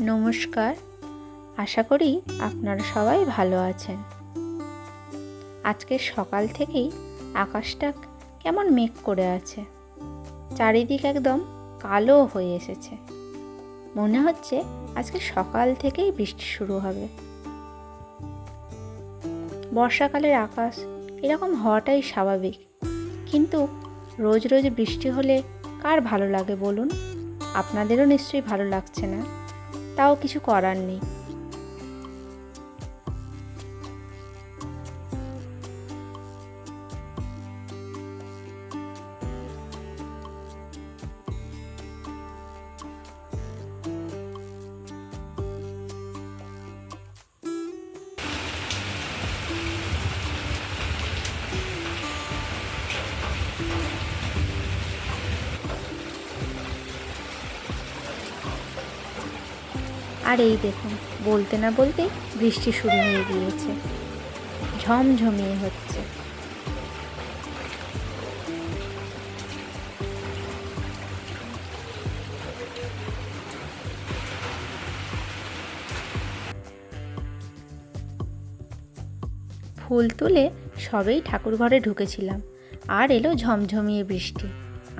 নমস্কার। আশা করি আপনারা সবাই ভালো আছেন। আজকে সকাল থেকেই আকাশটা কেমন মেঘ করে আছে। চারিদিক একদম কালো হয়ে এসেছে। মনে হচ্ছে আজকে সকাল থেকেই বৃষ্টি শুরু হবে। বর্ষাকালের আকাশ এরকম হওয়াটাই স্বাভাবিক। কিন্তু রোজ রোজ বৃষ্টি হলে কার ভালো লাগে বলুন? আপনাদেরও নিশ্চয়ই ভালো লাগছে না। তাও কিছু করার নেই। আর এই দেখুন, বলতে না বলতে বৃষ্টি শুরু হয়ে গিয়েছে। ঝমঝমিয়ে হচ্ছে। ফুল তুলে সবেই ঠাকুর ঘরে ঢুকেছিলাম, আর এলো ঝমঝমিয়ে বৃষ্টি।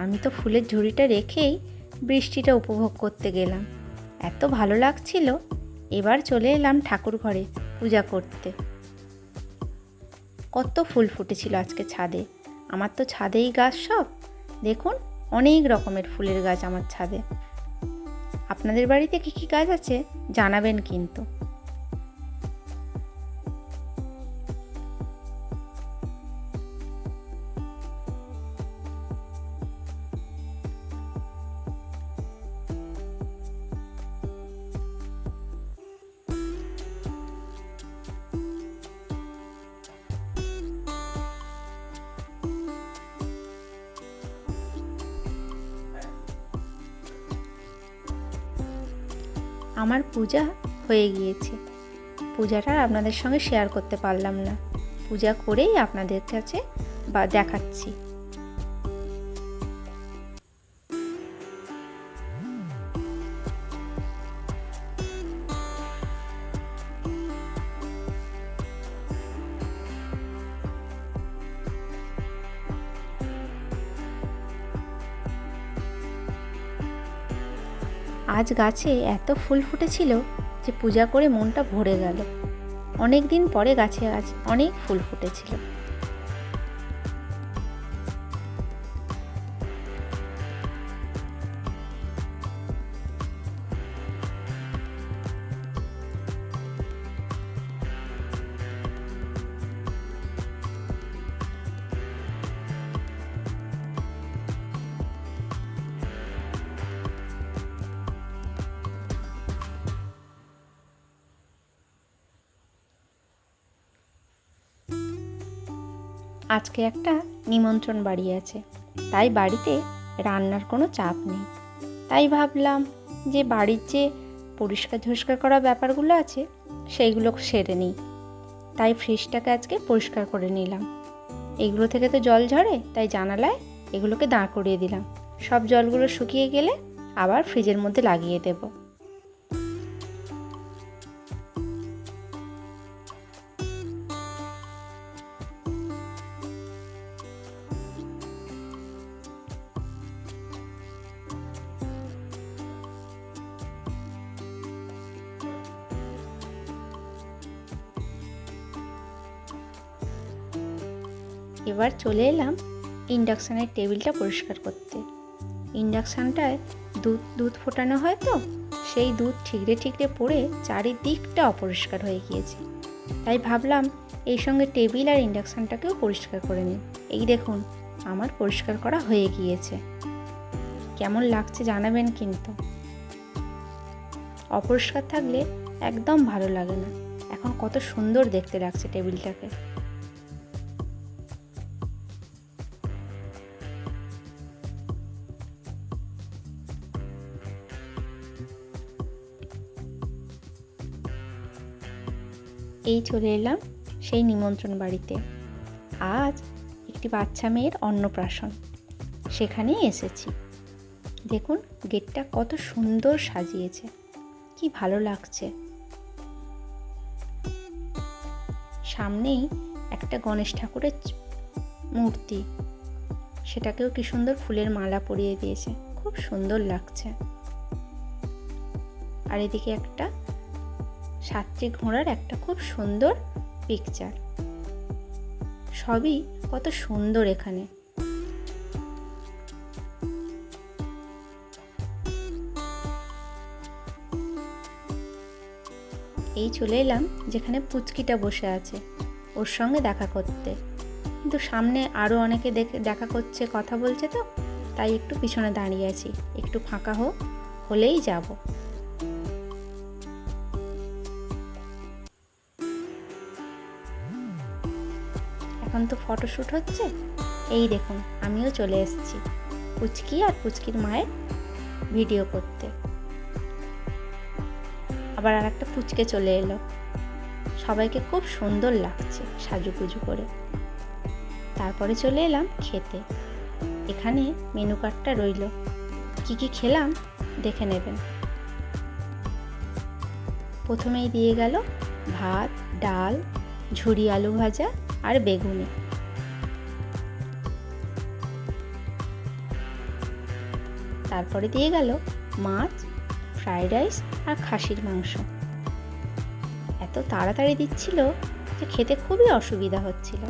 আমি তো ফুলের ঝুড়িটা রেখেই বৃষ্টিটা উপভোগ করতে গেলাম। এত ভালো লাগছিল। এবার চলে এলাম ঠাকুর ঘরে পূজা করতে। কত ফুল ফুটেছিল আজকে ছাদে। আমার তো ছাদেই গাছ সব। দেখুন, অনেক রকমের ফুলের গাছ আমার ছাদে। আপনাদের বাড়িতে কী কী গাছ আছে জানাবেন কিন্তু। আমার পূজা হয়ে গিয়েছে। পূজাটা আপনাদের সঙ্গে শেয়ার করতে পারলাম না। পূজা করেই আপনাদের কাছে বা দেখাচ্ছি। আজ গাছে এত ফুল ফুটেছিল যে পূজা করে মনটা ভরে গেল। অনেক দিন পরে গাছে আজ অনেক ফুল ফুটেছিল। আজকে একটা নিমন্ত্রণ বাড়ি আছে। তাই বাড়িতে রান্নার কোনো চাপ নেই। তাই ভাবলাম যে বাড়ির যে পরিষ্কার ঝরিষ্কার করা ব্যাপারগুলো আছে, সেইগুলো সেরে নিই। তাই ফ্রিজটাকে আজকে পরিষ্কার করে নিলাম। এগুলো থেকে তো জল ঝরে, তাই জানালায় এগুলোকে দাঁড় করিয়ে দিলাম। সব জলগুলো শুকিয়ে গেলে আবার ফ্রিজের মধ্যে লাগিয়ে দেবো। এবার চলে এলাম ইন্ডাকশানের টেবিলটা পরিষ্কার করতে। ইন্ডাকশানটায় দুধ দুধ ফোটানো হয় তো, সেই দুধ ঠিকরে ঠিকরে পড়ে চারিদিকটা অপরিষ্কার হয়ে গিয়েছে। তাই ভাবলাম এই সঙ্গে টেবিল আর ইন্ডাকশানটাকেও পরিষ্কার করে নিই। এই দেখুন, আমার পরিষ্কার করা হয়ে গিয়েছে। কেমন লাগছে জানাবেন কিন্তু। অপরিষ্কার থাকলে একদম ভালো লাগে না। এখন কত সুন্দর দেখতে লাগছে টেবিলটাকে। এই চলে এলাম সেই নিমন্ত্রণ বাড়িতে। আজ একটি বাচ্চা মেয়ের অন্নপ্রাশন। সেখানেই এসেছি। দেখুন, গেটটা কত সুন্দর সাজিয়েছে। কি ভালো লাগছে। সামনেই একটা গণেশ ঠাকুরের মূর্তি। সেটাকেও কি সুন্দর ফুলের মালা পরিয়ে দিয়েছে। খুব সুন্দর লাগছে। আর এদিকে একটা সাতটি ঘোড়ার একটা খুব সুন্দর পিকচার সবই কত সুন্দর এখানে। এই চলে এলাম যেখানে পুচকিটা বসে আছে, ওর সঙ্গে দেখা করতে। কিন্তু সামনে আরও অনেকে দেখে, দেখা করছে, কথা বলছে তো, তাই একটু পিছনে দাঁড়িয়ে আছি। একটু ফাঁকা হোক, হলেই যাব। এখন তো ফটোশ্যুট হচ্ছে। এই দেখুন, আমিও চলে এসেছি। পুচকি আর পুচকির মায়ের ভিডিও করতে। আবার আর একটা পুচকে চলে এলো। সবাইকে খুব সুন্দর লাগছে সাজুগুজু করে। তারপরে চলে এলাম খেতে। এখানে মেনু কার্ডটা রইল। কি কি খেলাম দেখে নেবেন। প্রথমেই দিয়ে গেল ভাত, ডাল, ঝুরি আলু ভাজা আর বেগুনি। তারপরে দিয়ে গেল মাছ ফ্রাইড রাইস আর খাসির মাংস। এত তাড়াতাড়ি দিচ্ছিল যে খেতে খুবই অসুবিধা হচ্ছিল।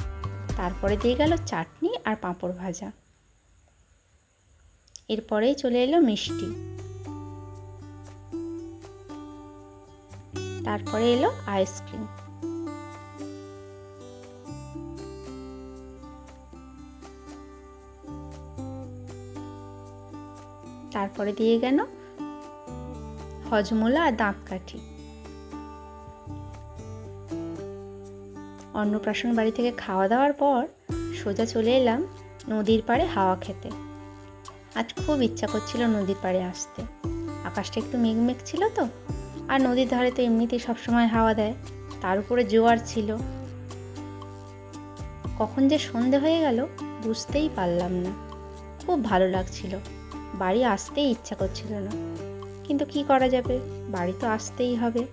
তারপরে দিয়ে গেল চাটনি আর পাঁপড় ভাজা। এরপরেই চলে এলো মিষ্টি। তারপরে এলো আইসক্রিম তারপরে দিয়ে গেল হজমোলা আর দাঁত কাঠি অন্নপ্রাশন বাড়ি থেকে খাওয়া দাওয়ার পর সোজা চলে এলাম নদীর পাড়ে হাওয়া খেতে। আজ খুব ইচ্ছা করছিল নদীর পাড়ে আসতে। আকাশটা একটু মেঘমেঘ ছিল তো, আর নদীর ধারে তো এমনিতেই সবসময় হাওয়া দেয়, তার উপরে জোয়ার ছিল। কখন যে সন্ধে হয়ে গেল বুঝতেই পারলাম না। খুব ভালো লাগছিল। বাড়ি আসতেই ইচ্ছা করছিল না। কিন্তু কি করা যাবে? বাড়ি তো আসতেই হবে।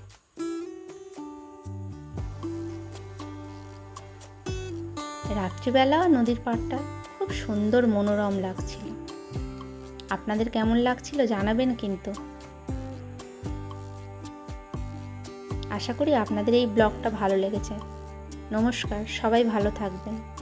রাত্রিবেলা নদীর পাড়টা খুব সুন্দর মনোরম লাগছিল। আপনাদের কেমন লাগছিল জানাবেন কিন্তু। আশা করি আপনাদের এই ব্লগটা ভালো লেগেছে। নমস্কার, সবাই ভালো থাকবেন।